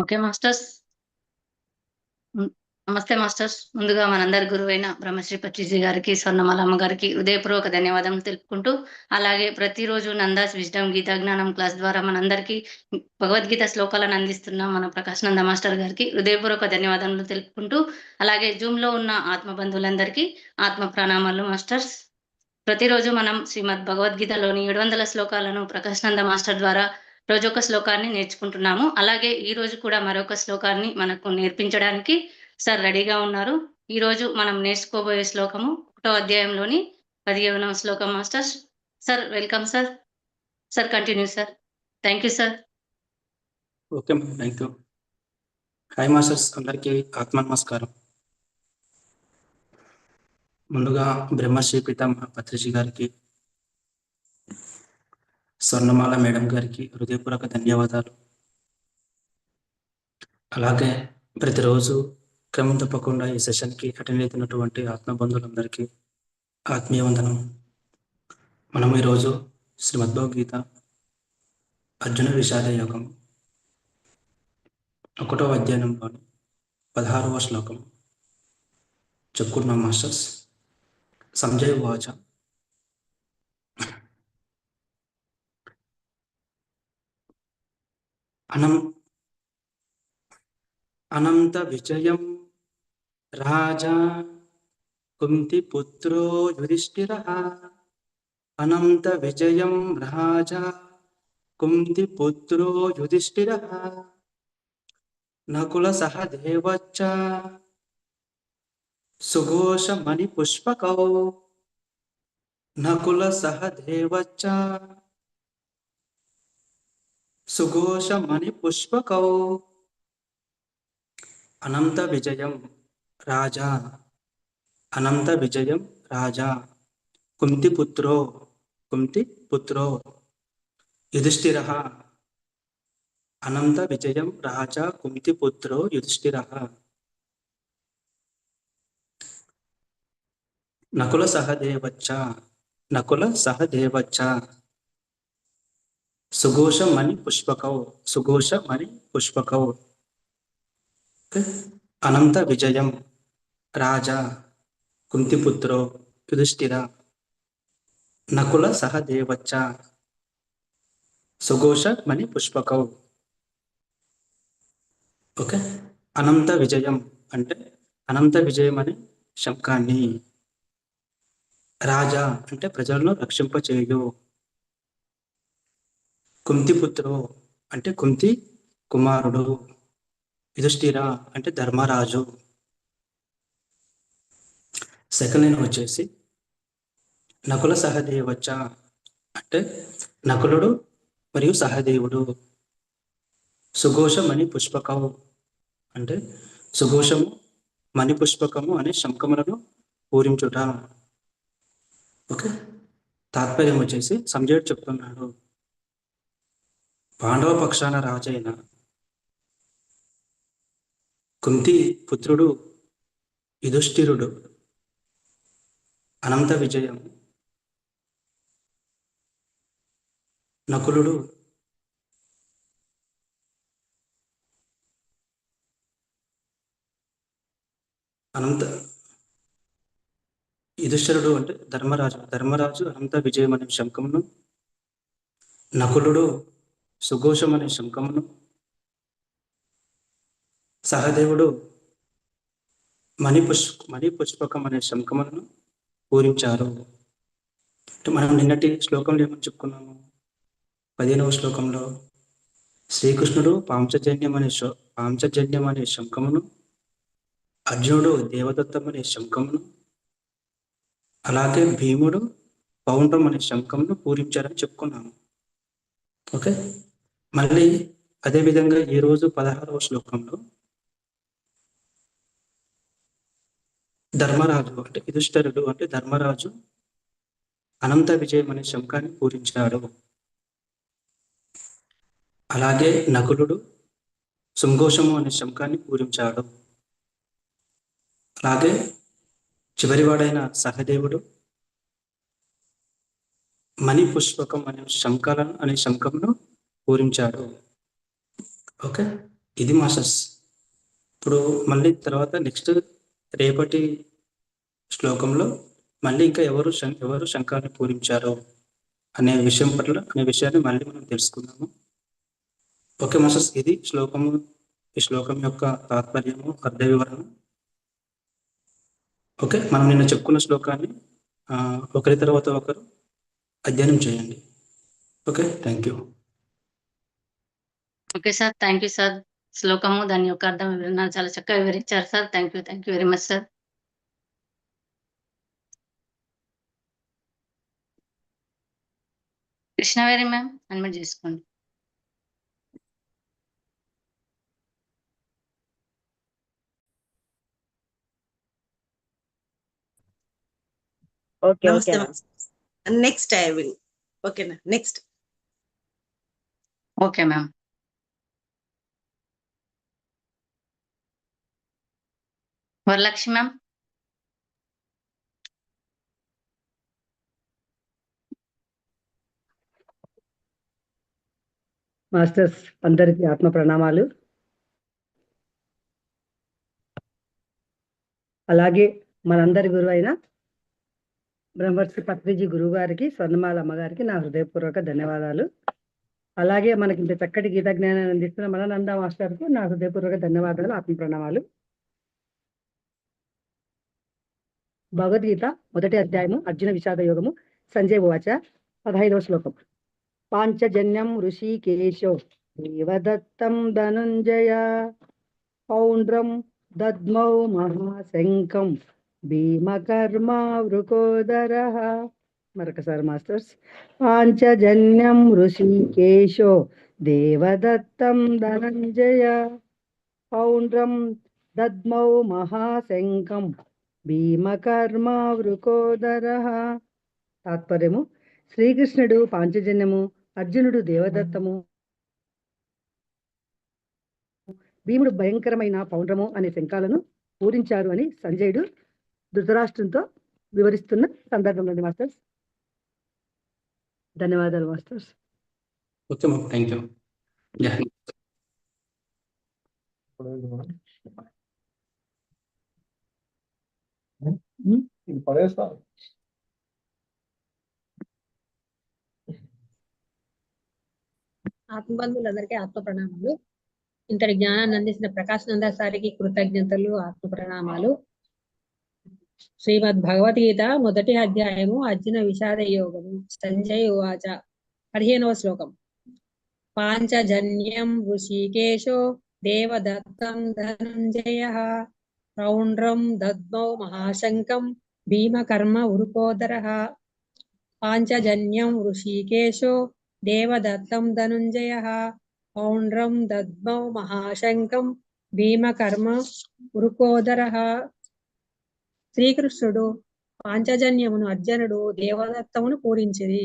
Okay masters. నమస్తే masters. ముందుగా మనందరి గురువైన బ్రహ్మశ్రీ పచ్చిజీ గారికి స్వర్ణమాలమ్మ గారికి హృదయపూర్వక ధన్యవాదం తెలుపుకుంటూ అలాగే ప్రతిరోజు నందాస్ విజ్డమ్ గీతా జ్ఞానం క్లాస్ ద్వారా మనందరికీ భగవద్గీత శ్లోకాలను అందిస్తున్న మన ప్రకాశ్ నంద మాస్టర్ గారికి హృదయపూర్వక ధన్యవాదములు తెలుపుకుంటూ అలాగే జూమ్లో ఉన్న ఆత్మ బంధువులందరికీ ఆత్మ ప్రణామాలు మాస్టర్స్. ప్రతిరోజు మనం శ్రీమద్ భగవద్గీతలోని ఏడు వందల శ్లోకాలను ప్రకాశ్ నంద మాస్టర్ ద్వారా రోజొక శ్లోకాన్ని నేర్చుకుంటున్నాము. అలాగే ఈ రోజు కూడా మరొక శ్లోకాన్ని మనకు నేర్పించడానికి సార్ రెడీగా ఉన్నారు. ఈ రోజు మనం నేర్చుకోబోయే శ్లోకము ఒకటో అధ్యాయంలోని పదిహేనవ శ్లోకం masters sir welcome sir. Sir continue sir. Thank you sir. Okay thank you. Hi masters అందరికీ ఆత్మ నమస్కారం ముందుగా బ్రహ్మశ్రీ పితామహ పత్రిజీ గారికి స్వర్ణమాల మేడం గారికి హృదయపూర్వక ధన్యవాదాలు. అలాగే ప్రతిరోజు క్రమం తప్పకుండా ఈ సెషన్కి అటెండ్ అవుతున్నటువంటి ఆత్మబంధువులందరికీ ఆత్మీయ వందనం. మనం ఈరోజు శ్రీమద్భగవద్గీత అర్జున విషాద యోగం ఒకటో అధ్యయనంలోని పదహారవ శ్లోకం. చెప్పుకుంటున్నాం మాస్టర్స్. సంజయ్ వాచ అనం అనంత విజయం రాజా కుంతి పుత్రో యుధిష్ఠిర అనంత విజయం రాజా కుంతి పుత్రో యుధిష్ఠిర నకుల సహదేవచ్చ సుఘోషమణి పుష్పకౌ నకుల సహదేవచ్చ సుఘోషమణి పుష్పకౌ అనంత విజయం రాజా అనంత విజయం రాజా కుంతి పుత్రో కుంతి పుత్రో యుధిష్ఠిర అనంత విజయం రాజా కుంతిపుత్రో యుధిష్ఠిర. నకుల సహదేవచ్చ నకుల సహదేవచ్చ. సుఘోషమణి పుష్పకౌ సుఘోషమణి పుష్పకవు. అనంత విజయం రాజా కుంతిపుత్రో యుధిష్ఠిర నకుల సహదేవచ్చ. సుఘోషమణి పుష్పకౌ ఓకే? అనంత విజయం అంటే అనంత విజయం అనే శంఖాన్ని. రాజా అంటే ప్రజలను రక్షింపచేయు. కుంతిపుత్రు అంటే కుంతి కుమారుడు యుధిష్ఠిర అంటే ధర్మరాజు. సెకండ్ లైన్ వచ్చేసి నకుల సహదేవచ్చ అంటే నకులుడు మరియు సహదేవుడు. సుఘోషమణి పుష్పకము అంటే సుఘోషము మణిపుష్పకము అనే శంఖములను పూరించుట. ఓకే? తాత్పర్యం వచ్చేసి సంజయుడు చెప్తున్నాడు. పాండవ పక్షాన రాజైన కుంతి పుత్రుడు యుధిష్ఠిరుడు అనంత విజయం నకులుడు అనంత యుధిష్ఠరుడు అంటే ధర్మరాజు. ధర్మరాజు అనంత విజయం అనే శంఖమును నకులుడు సుఘోషం అనే శంఖమును సహదేవుడు మణిపుష్ మణిపుష్పకం అనే శంఖములను పూరించారు. మనం నిన్నటి శ్లోకంలో ఏమని చెప్పుకున్నాము? పదిహేనవ శ్లోకంలో శ్రీకృష్ణుడు పాంచజన్యం అనే శో పాంచజన్యం అనే శంఖమును అర్జునుడు దేవదత్తం అనే శంఖమును అలాగే భీముడు పౌండ్రం అనే శంఖమును పూరించారని చెప్పుకున్నాము. ఓకే? మళ్ళీ అదేవిధంగా ఈ రోజు పదహారవ శ్లోకంలో ధర్మరాజు అంటే యుధిష్ఠరుడు అంటే ధర్మరాజు అనంత విజయం అనే శంఖాన్ని పూరించాడు. అలాగే నకులుడు శృంఘోషము అనే శంఖాన్ని పూరించాడు. అలాగే చివరివాడైన సహదేవుడు మణి పుష్పకం అనే శంఖాలను అనే శంఖంను పూరించాడు ఓకే ఇది మాస్టర్స్. ఇప్పుడు మళ్ళీ తర్వాత నెక్స్ట్ రేపటి శ్లోకంలో మళ్ళీ ఇంకా ఎవరు శం- ఎవరు శంఖాన్ని పూరించారో అనే విషయం పట్ల అనే విషయాన్ని మళ్ళీ మనం తెలుసుకుందాము. ఓకే మాస్టర్స్ ఇది శ్లోకము ఈ శ్లోకం యొక్క తాత్పర్యము అర్థ వివరణ ఓకే మనం నిన్న చెప్పుకున్న శ్లోకాన్ని ఒకరి తర్వాత ఒకరు అధ్యయనం చేయండి. Okay thank you. Okay sir thank you sir శ్లోకము దాని యొక్క అర్థం వివరణ చాలా చక్కగా వివరించారు sir thank you thank you very much sir Krishnaveni ma'am unmute చేసుకోండి. నెక్స్ట్ ఐ విల్ ఓకేనా next okay ma'am Varalakshmi ma'am masters అందరికీ ఆత్మ ప్రణామాలు. అలాగే మనందరి గురువు అయిన బ్రహ్మర్షి పత్రిజీ గురువు గారికి స్వర్ణమాల అమ్మగారికి నా హృదయపూర్వక ధన్యవాదాలు. అలాగే మనకి ఇంత చక్కటి గీత జ్ఞానాన్ని అందిస్తున్న మాస్టర్ మాస్టర్కు నా హృదయపూర్వక ధన్యవాదాలు ఆత్మ ప్రణామాలు. భగవద్గీత మొదటి అధ్యాయము అర్జున విషాద యోగము సంజయ్ వాచ పదహైదవ శ్లోకం. పాంచజన్యం ఋషికేశో దేవదత్తం ధనుంజయ పౌండ్రం దద్మౌ మహాశంకం భీమకర్మ వృకోదర. మరొకసారి మాస్టర్స్ పాంచజన్యం ఋషికేశో దేవదత్తం ధనంజయ పౌండ్రం దద్మౌ మహాశంకం భీమకర్మ వృకోదర. తాత్పర్యము. శ్రీకృష్ణుడు పాంచజన్యము అర్జునుడు దేవదత్తము. భీముడు భయంకరమైన పౌండ్రము అనే శంఖాలను పూరించారు అని సంజయుడు ధృతరాష్ట్రంతో వివరిస్తున్న సందర్భంలో మాస్టర్స్. ధన్యవాదాలు masters. Ma'am thank you yeah ఇది పడేస్తా ఆత్మబంధువులందరికీ ఆత్మ ప్రణామాలు ఇంతటి జ్ఞానాన్ని అందించిన ప్రకాశ్ నంద సారికి కృతజ్ఞతలు ఆత్మ ప్రణామాలు శ్రీమద్ భగవద్గీత మొదటి అధ్యాయము అర్జున విషాద యోగము సంజయ్ ఉవాచ పదిహేనవ శ్లోకం. పాంచజన్యం ఋషికేశో దేవదత్తం ధనంజయ రౌండ్రం దద్మౌ మహాశంకం భీమకర్మ ఉరుకోదర. పాంచజన్యం ఋషికేశో దేవదత్తం ధనుంజయ. పౌండ్రం దద్మౌ మహాశంకం భీమకర్మ ఉరుకోదర. శ్రీకృష్ణుడు పాంచజన్యమును అర్జునుడు దేవదత్తమును పూరించిరి.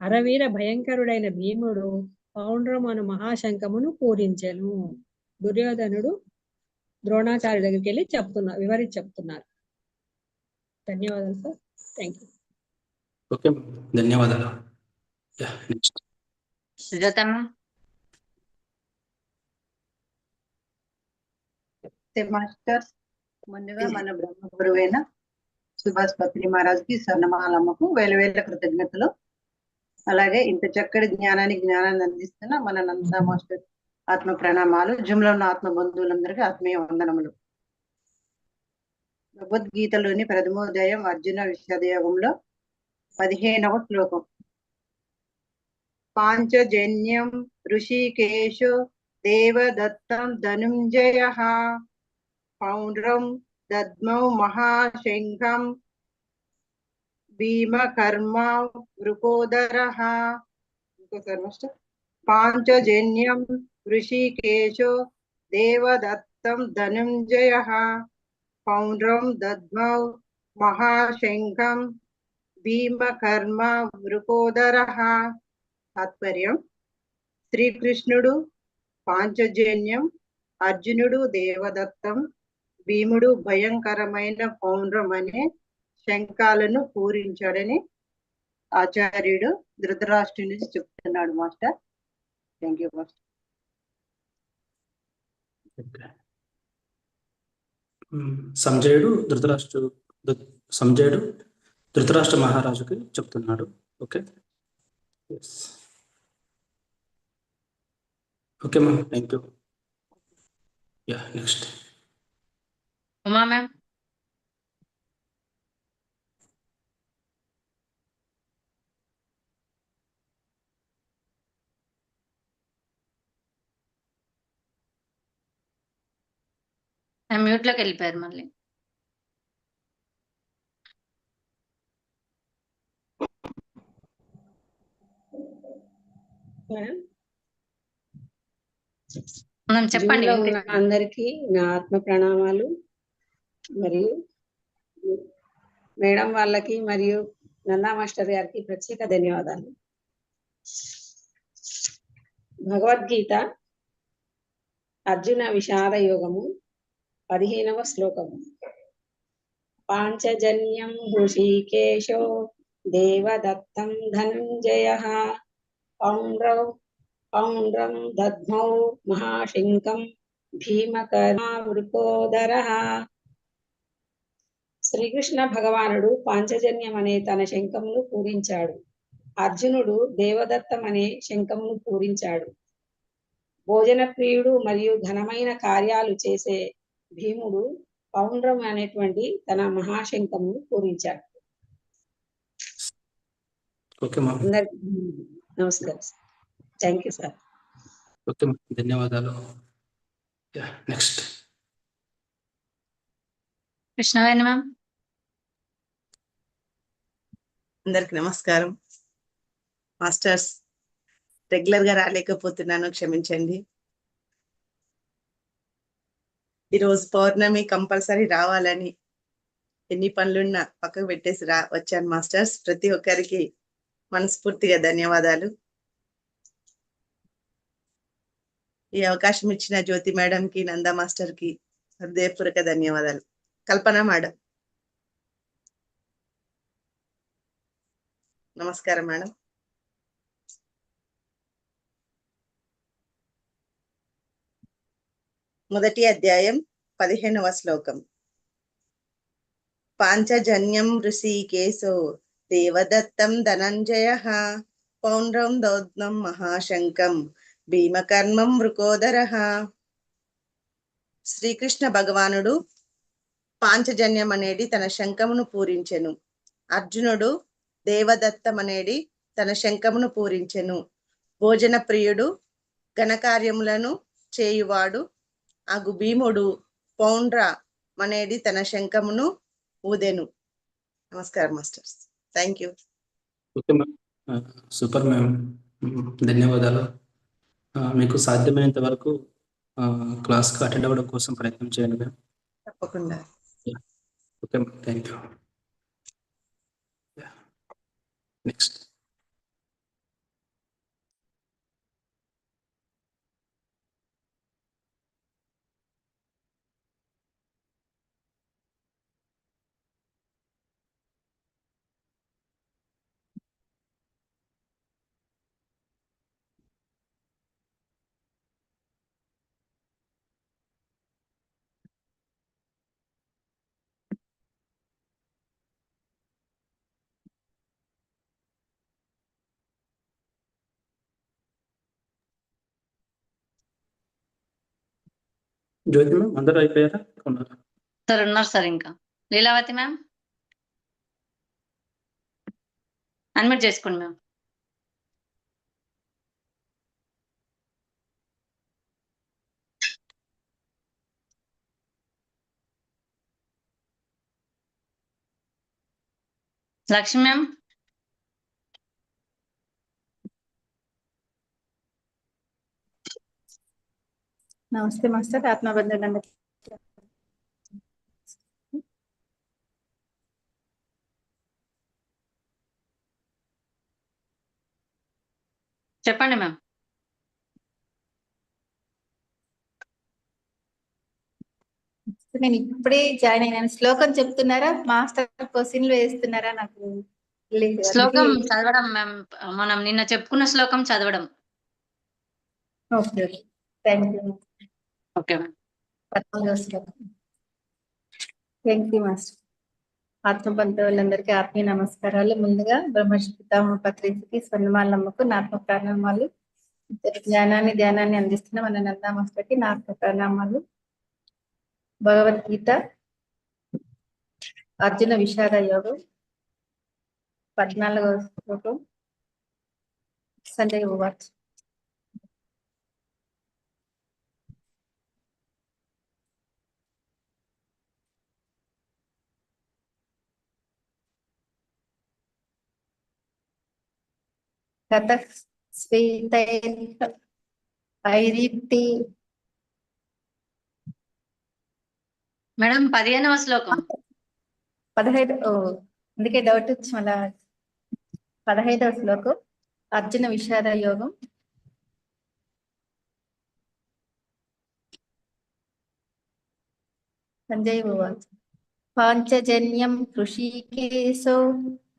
అరవీర భయంకరుడైన భీముడు పౌండ్రమను మహాశంకమును పూరించెను. దుర్యోధనుడు ద్రోణాచార్య దగ్గరికి వెళ్ళి చెప్తున్నా వివరించి చెప్తున్నారు. ధన్యవాదాలు సార్. థ్యాంక్ యూ ఓకే ధన్యవాదాలు. Yeah next Sujatha ma'am masters ముందుగా మన బ్రహ్మ గురువైన సుభాష్ పత్రి మహారాజ్కి స్వర్ణమాలమ్మకు వేల వేల కృతజ్ఞతలు. అలాగే ఇంత చక్కటి జ్ఞానానికి జ్ఞానాన్ని అందిస్తున్న మన నంద మాస్టర్ ఆత్మ ప్రణామాలు జుమ్లో ఉన్న ఆత్మ బంధువులందరికీ ఆత్మీయ వందనములు. భగవద్గీతలోని ప్రథమోదయం అర్జున విషదయోగంలో పదిహేనవ శ్లోకం. పాంచజన్యం ఋషికేశో దేవదత్తం ధనుంజయ పౌండ్రం దద్మౌ మహాశంఖం భీమకర్మ వృకోదర. ఇంకోసారి పాంచజన్యం ఋషికేశో దేవదత్తం ధనుంజయ పౌండ్రం దద్మౌ మహాశంఖం భీమకర్మ మృకోదర తాత్పర్యం శ్రీకృష్ణుడు పాంచజన్యం అర్జునుడు దేవదత్తం భీముడు భయంకరమైన పౌండ్రం అనే శంఖాలను పూరించాడని ఆచార్యుడు ధృతరాష్ట్రు నుంచి చెప్తున్నాడు మాస్టర్. థ్యాంక్ యూ మాస్టర్ సంజయుడు ధృతరాష్ట్ర సంజయుడు ధృతరాష్ట్ర మహారాజుకి చెప్తున్నాడు. Okay? Yes okay ma'am thank you yeah next Uma ma'am మ్యూట్లోకి వెళ్ళిపోయారు మళ్ళీ. చెప్పండి. అందరికీ నా ఆత్మ ప్రణామాలు మరియు మేడం వాళ్ళకి మరియు నందా మాస్టర్ గారికి ప్రత్యేక ధన్యవాదాలు. భగవద్గీత అర్జున విషాద యోగము పదిహేనవ శ్లోకము పాంచజన్యం హృషికేశో దేవదత్తం ధనంజయ. పౌండ్రౌ పౌండ్రం దద్మౌ మహాశంకం భీమకర్మావృకోదర. శ్రీకృష్ణ భగవానుడు పాంచజన్యం అనే తన శంఖమును పూరించాడు. అర్జునుడు దేవదత్తం అనే శంఖమును పూరించాడు. భోజన ప్రియుడు మరియు ఘనమైన కార్యాలు చేసే భీముడు పౌండ్రం అనేటువంటి తన మహాశంఖమును పూరించాడు. నమస్కారం thank you sir. Okay ma'am. ధన్యవాదాలు. Yeah next. కృష్ణవేణి మ్యామ్. అందరికి నమస్కారం. మాస్టర్స్ రెగ్యులర్గా రాలేకపోతున్నాను క్షమించండి. ఈరోజు పౌర్ణమి కంపల్సరీ రావాలని ఎన్ని పనులున్నా పక్కకు పెట్టేసి రా వచ్చాను మాస్టర్స్. ప్రతి ఒక్కరికి మనస్ఫూర్తిగా ధన్యవాదాలు. ఈ అవకాశం ఇచ్చిన జ్యోతి మేడం కి నందా మాస్టర్కి హృదయపూర్వక ధన్యవాదాలు. కల్పన మేడం. నమస్కారం మేడం. మొదటి అధ్యాయం పదిహేనవ శ్లోకం. పాంచజన్యం ఋషికేశో దేవదత్తం ధనంజయ పౌండ్రం దౌద్నం మహాశంకం భీమకర్మం మృకోదర శ్రీకృష్ణ భగవానుడు పాంచజన్యం అనేది తన శంఖమును పూరించెను. అర్జునుడు దేవదత్తం అనేది తన శంఖమును పూరించెను. భోజన ప్రియుడు ఘనకార్యములను చేయువాడు అగు భీముడు పౌండ్ర అనేది తన శంఖమును ఊదెను. నమస్కారం masters. Thank you super ma'am. ధన్యవాదాలు. మీకు సాధ్యమైనంత వరకు క్లాస్కి అటెండ్ అవ్వడం కోసం ప్రయత్నం చేయండి మ్యామ్. తప్పకుండా. Okay ma'am. Thank you next Jyothi ma'am అందరూ అయిపోయారా? ఉన్నారా సార్ ఉన్నారు సార్ ఇంకా. లీలావతి మ్యామ్? అన్మిట్ చేసుకోండి మ్యామ్. లక్ష్మి మ్యామ్? నమస్తే మాస్టర్ ఆత్మబంధన చెప్పండి మ్యామ్. నేను ఇప్పుడే జాయిన్ అయినాను. శ్లోకం చెప్తున్నారా? మాస్టర్ క్వశ్చన్లు వేస్తున్నారా? నాకు శ్లోకం చదవడం మ్యామ్ మనం నిన్న చెప్పుకున్న శ్లోకం చదవడం. Okay. Thank you. Okay thank you master ఆత్మ బంధువులందరికీ ఆత్మీయ నమస్కారాలు. ముందుగా బ్రహ్మర్షి పితామహ పత్రికకి స్వర్ణమాలమ్మకు నాత్మ ప్రణామాలు. జ్ఞానాన్ని ధ్యానాన్ని అందిస్తున్న మన నందా మాస్టర్కి నా ప్రణామాలు. భగవద్గీత అర్జున విషాద యోగం పద్నాలుగో శ్లోకం సంజయ్ మేడం పదిహేనవ శ్లోకం. పదహైదు అందుకే డౌట్ వచ్చి మళ్ళా. పదహైదవ శ్లోకం అర్జున విషాద యోగం. సంజయ్ ఉవాచ పాంచజన్యం కృషికేశో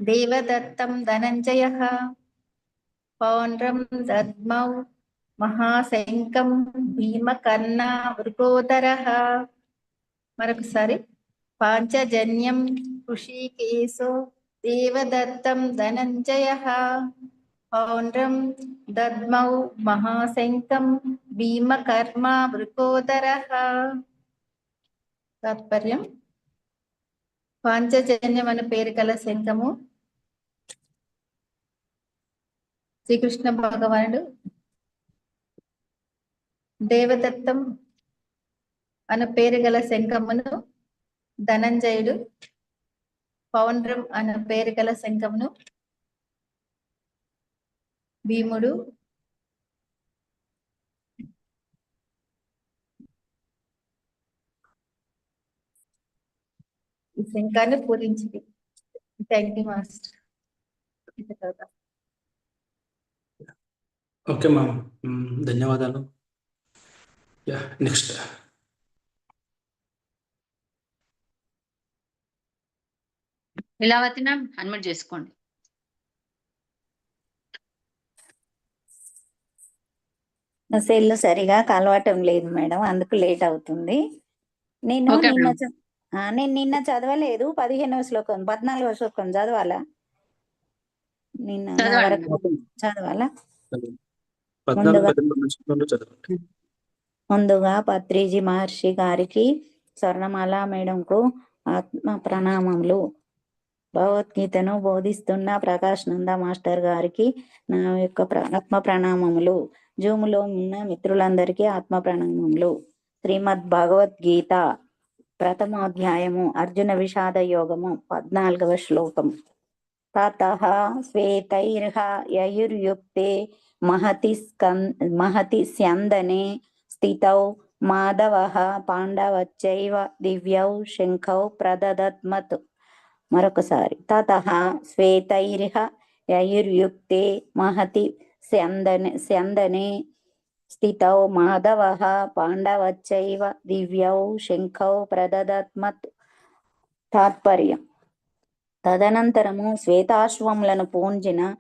దేవదత్తం ధనంజయ. పౌండ్రం దద్మౌ మహాశంకం భీమకర్ణ వృకోదర. మరొకసారి. పాంచజన్యం ఋషికేశో దేవదత్తం ధనంజయ. పౌండ్రం దద్మౌ మహాశంకం భీమకర్మ వృకోదర. తాత్పర్యం. పాంచజన్యం అనే పేరు కల శంఖము శ్రీకృష్ణ భగవానుడు దేవదత్తం అన్న పేరు గల శంఖమును ధనంజయుడు పౌండ్రం అన్న పేరు గల శంఖమును భీముడు ఈ శంఖాన్ని పూరించింది. Thank you master okay ma'am hmm, ధన్యవాదాలు. Yeah next Leelavathi ma'am admit చేసుకోండి. నా సెల్ సరిగా కలవటం లేదు మేడం అందుకు లేట్ అవుతుంది. నేను నిన్న నేను నిన్న చదవలేదు పదిహేనవ శ్లోకం పద్నాలుగవ శ్లోకం చదవాలా? నిన్న. వరకు చదవాలా? ముందుగా- పత్రిజీ మహర్షి గారికి స్వర్ణమాల మేడంకు ఆత్మ ప్రణామములు భగవద్గీతను బోధిస్తున్న ప్రకాష్ నంద మాస్టర్ గారికి నా యొక్క ఆత్మ ప్రణామములు జూములో ఉన్న మిత్రులందరికీ ఆత్మ ప్రణామములు శ్రీమద్ భగవద్గీత ప్రథమోధ్యాయము అర్జున విషాద యోగము పద్నాలుగవ శ్లోకం తతః శ్వేతైర్హ యయుర్యుక్తే మహతి స్కన్ మహతి స్యందనే స్థితౌ మాధవ పాండవచ్చైవ దివ్యౌ శంఖౌ ప్రదదత్మత్ మరొకసారి తతః శ్వేతైర్హ యయుర్యుక్తే మహతి స్యందనే స్యందనే స్థితౌ మాధవ పాండవచ్చైవ దివ్యౌ శంఖౌ ప్రదదత్మత్ తాత్పర్యం తదనంతరము శ్వేతాశ్వములను పూంజిన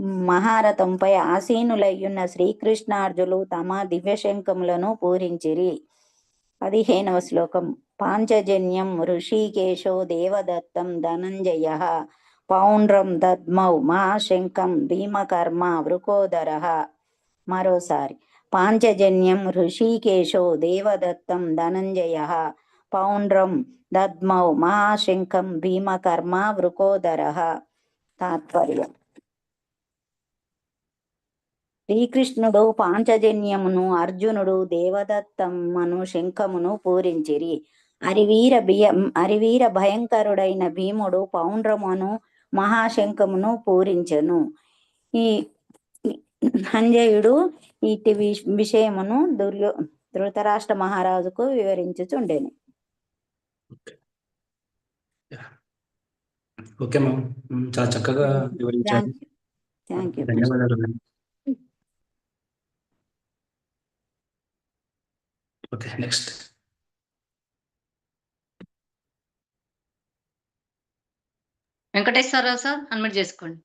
మహారథంపై ఆసీనులయ్యున్న శ్రీకృష్ణార్జులు తమ దివ్యశంఖములను పూరించిరి. పదిహేనవ శ్లోకం. పాంచజన్యం ఋషికేశో దేవదత్తం ధనంజయ పౌండ్రం దద్మౌ మహాశంఖం భీమకర్మ వృకోదర. మరోసారి. పాంచజన్యం ఋషికేశో దేవదత్తం ధనంజయ పౌండ్రం దద్మౌ మహాశంఖం భీమకర్మ వృకోదర తాత్పర్యం. శ్రీకృష్ణుడు పాంచజన్యమును అర్జునుడు దేవదత్తమ్మను శంఖమును పూరించిరి. అరివీర బియ అరివీర భయంకరుడైన భీముడు పౌండ్రమును మహాశంఖమును పూరించెను. ఈ సంజయుడు ఇటు విష- విషయమును దుర్యో ధృతరాష్ట్ర మహారాజుకు వివరించుచుండెను. ఓకే మ్యామ్ మ్, చాలా చక్కగా వివరించారు థ్యాంక్ యూ థ్యాంక్ యూ ధన్యవాదాలు ma'am okay next Venkateswararao sir admit చేసుకోండి.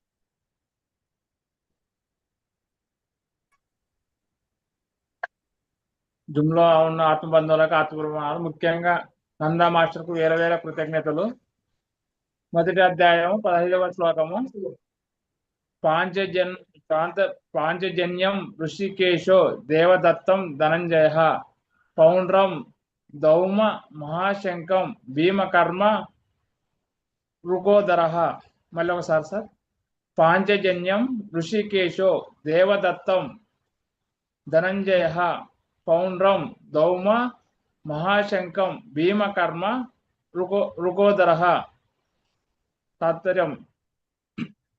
జుమ్లో ఉన్న ఆత్మబంధువులకు ఆత్మప్రమాణాలు ముఖ్యంగా నందా మాస్టర్కు వేల వేల కృతజ్ఞతలు. మొదటి అధ్యాయం పదహైదవ శ్లోకము. పాంచజన్ ప్రాంత పాంచజన్యం ఋషికేశో దేవదత్తం ధనంజయ. పౌండ్రం దౌమ మహాశంకం భీమకర్మ రుగోదర మళ్ళీ ఒకసారి సార్. పాంచజన్యం ఋషికేశో దేవదత్తం ధనంజయ. పౌండ్రం దౌమ మహాశంఖం భీమకర్మ రుగో రుకోదర తాత్పర్యం.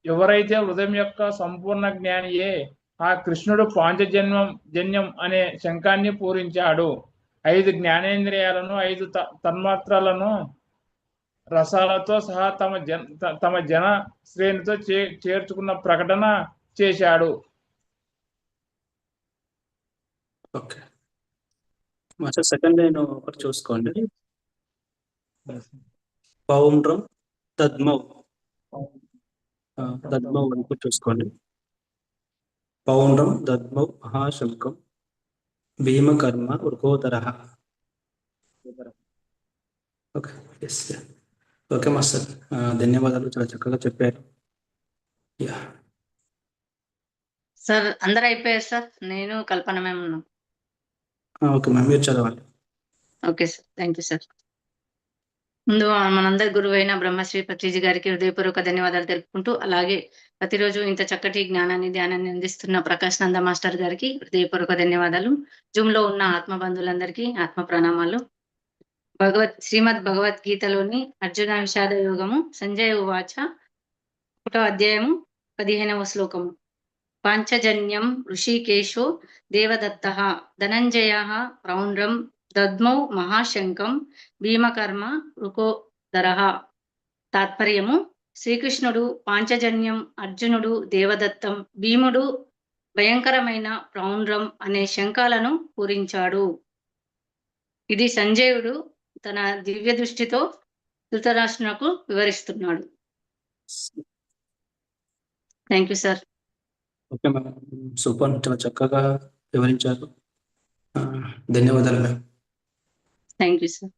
ఎవరైతే హృదయం యొక్క సంపూర్ణ జ్ఞానియే ఆ కృష్ణుడు పాంచజన్యం జన్యం అనే శంఖాన్ని పూరించాడు. ఐదు జ్ఞానేంద్రియాలను ఐదు త- తన్మాత్రలను రసాలతో సహా తమ జన త- తమ జన శ్రేణితో చే చేర్చుకున్న ప్రకటన చేశాడు. ఓకే. మాస్టర్ సెకండ్ లైన్ ఒకటి చూసుకోండి. పౌండ్రం తద్మౌ ఆ, దద్మౌ చూసుకోండి. పౌండ్రం దద్మౌ మహాశంకం భీమకర్మ Vrikodara okay yes okay master. ధన్యవాదాలు చాలా చక్కగా చెప్పారు. యా. సార్ అందరు అయిపోయారు సార్. నేను కల్పన మేము ఉన్నాం. ఓకే మ్యామ్ మీరు చదవాలి. Okay sir thank you sir. ముందు మనందరి గురువైన బ్రహ్మశ్రీ పత్రిజీ గారికి హృదయపూర్వక ధన్యవాదాలు తెలుపుకుంటూ అలాగే ప్రతిరోజు ఇంత చక్కటి జ్ఞానాన్ని ధ్యానాన్ని అందిస్తున్న ప్రకాష్ నంద మాస్టర్ గారికి హృదయపూర్వక ధన్యవాదాలు. జూమ్లో ఉన్న ఆత్మ బంధువులందరికీ ఆత్మ ప్రణామాలు. భగవత్ శ్రీమద్ భగవద్గీతలోని అర్జున విషాద యోగము సంజయ ఉవాచ ఒకటో అధ్యాయము పదిహేనవ శ్లోకము. పాంచజన్యం ఋషికేశో దేవదత్త ధనంజయ రౌండ్రం దద్మౌ మహాశంకం భీమకర్మ రుకోదర తాత్పర్యము శ్రీకృష్ణుడు పాంచజన్యం అర్జునుడు దేవదత్తం భీముడు భయంకరమైన ప్రౌండ్రం అనే శంఖాలను పూరించాడు. ఇది సంజయుడు తన దివ్య దృష్టితో ధృతరాష్ట్రునకు వివరిస్తున్నాడు. Thank you sir okay ma'am super. చాలా చక్కగా వివరించారు. ధన్యవాదాలు ma'am thank you sir.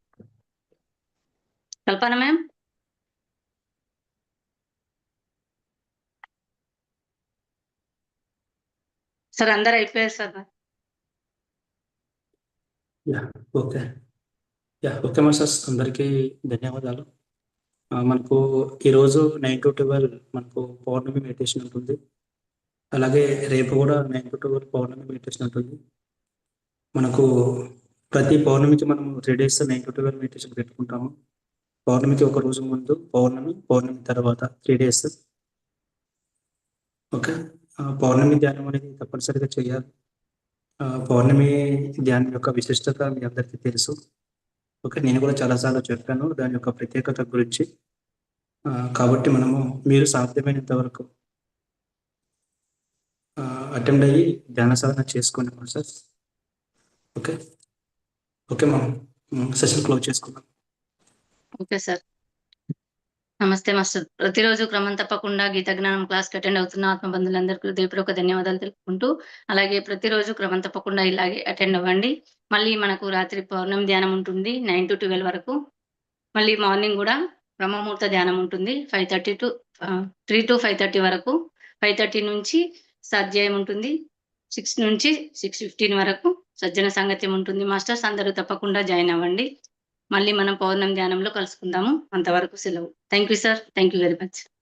Kalpana ma'am? Sir అందరు అయిపోయారు sir. Yeah okay. Yeah okay masters అందరికీ ధన్యవాదాలు. మనకు ఈరోజు నైన్ టు ట్వెల్వ్ మనకు పౌర్ణమి మెడిటేషన్ ఉంటుంది. అలాగే రేపు కూడా నైన్ టు ట్వెల్వ్ పౌర్ణమి మెడిటేషన్ ఉంటుంది మనకు ప్రతి పౌర్ణమికి మనం three days nine to twelve meditation పెట్టుకుంటాము. పౌర్ణమికి ఒక రోజు ముందు పౌర్ణమి పౌర్ణమి తర్వాత త్రీ డేస్ ఓకే? పౌర్ణమి ధ్యానం అనేది తప్పనిసరిగా చేయాలి. పౌర్ణమి ధ్యానం యొక్క విశిష్టత మీ అందరికీ తెలుసు. ఓకే? నేను కూడా చాలాసార్లు చెప్పాను దాని యొక్క ప్రత్యేకత గురించి. కాబట్టి మనము మీరు సాధ్యమైనంత వరకు అటెండ్ అయ్యి ధ్యాన సాధన చేసుకున్నాం సార్. ఓకే? ఓకే మనం సెషన్ క్లోజ్ చేసుకున్నాం ఓకే సార్. నమస్తే మాస్టర్. ప్రతిరోజు క్రమం తప్పకుండా గీత జ్ఞానం క్లాస్కి అటెండ్ అవుతున్న ఆత్మబంధులందరికీ హృదయపూర్వక ధన్యవాదాలు తెలుపుకుంటూ అలాగే ప్రతిరోజు క్రమం తప్పకుండా ఇలాగే అటెండ్ అవ్వండి. మళ్ళీ మనకు రాత్రి పౌర్ణమి ధ్యానం ఉంటుంది నైన్ టు ట్వెల్వ్ వరకు. మళ్ళీ మార్నింగ్ కూడా బ్రహ్మముహూర్త ధ్యానం ఉంటుంది five thirty to three to five thirty వరకు. ఫైవ్ థర్టీ నుంచి సాధ్యాయం ఉంటుంది. సిక్స్ నుంచి సిక్స్ ఫిఫ్టీన్ వరకు సజ్జన సంగత్యం ఉంటుంది. మాస్టర్స్ అందరూ తప్పకుండా జాయిన్ అవ్వండి. మళ్ళీ మనం పౌర్ణం ధ్యానంలో కలుసుకుందాము. అంతవరకు సెలవు. Thank you sir. Thank you very much.